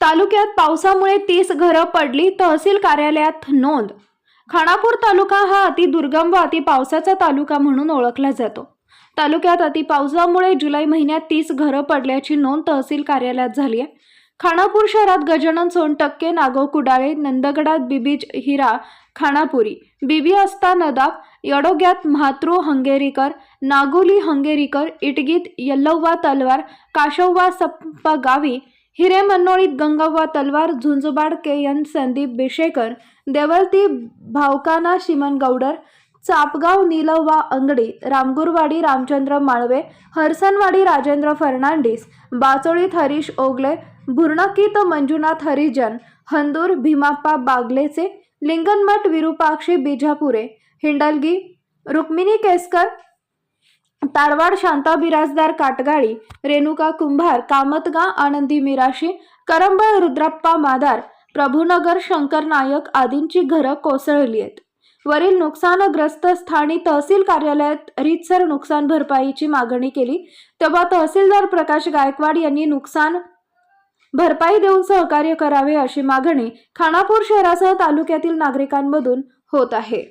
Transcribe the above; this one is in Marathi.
तालुक्यात पावसामुळे तीस घरं पडली तहसील कार्यालयात नोंद. खानापूर तालुका हा अति दुर्गम व अति पावसाचा तालुका म्हणून ओळखला जातो. तालुक्यात अति पावसामुळे जुलै महिन्यात तीस घरं पडल्याची नोंद तहसील कार्यालयात झाली आहे. खानापूर शहरात गजानन सोनटक्के नागो कुडाळे नंदगडात बिबीज हिरा खानापुरी बिबी अस्ता नदाब यडोग्यात म्हात्रू हंगेरीकर नागोली हंगेरीकर इटगीत यल्लव्वा तलवार काशव्वा सप्पा हिरे मन्नोळीत गंगव्वा तलवार झुंजुबाड के संदीप बिशेकर देवलती भावकाना शिमन गौडर चापगाव नीलव्वा अंगडी रामगुरवाडी रामचंद्र माळवे हरसनवाडी राजेंद्र फर्नांडिस बाचोळीत हरीश ओगले भुर्णकीत मंजुनाथ हरिजन हंदूर भीमाप्पा बागलेचे लिंगनमठ विरूपाक्षी बिजापुरे हिंडलगी रुक्मिणी केसकर तारवाड शांता बिराजदार काटगाळी रेणुका कुंभार कामतगा आनंदी मिराशी करंबळ रुद्रप्पा मादार प्रभुनगर शंकर नायक आदींची घरं कोसळली आहेत. वरील नुकसानग्रस्त स्थानी तहसील कार्यालयात रीतसर नुकसान भरपाईची मागणी केली. तेव्हा तहसीलदार प्रकाश गायकवाड यांनी नुकसान भरपाई देऊन सहकार्य करावे अशी मागणी खानापूर शहरासह तालुक्यातील नागरिकांमधून होत आहे.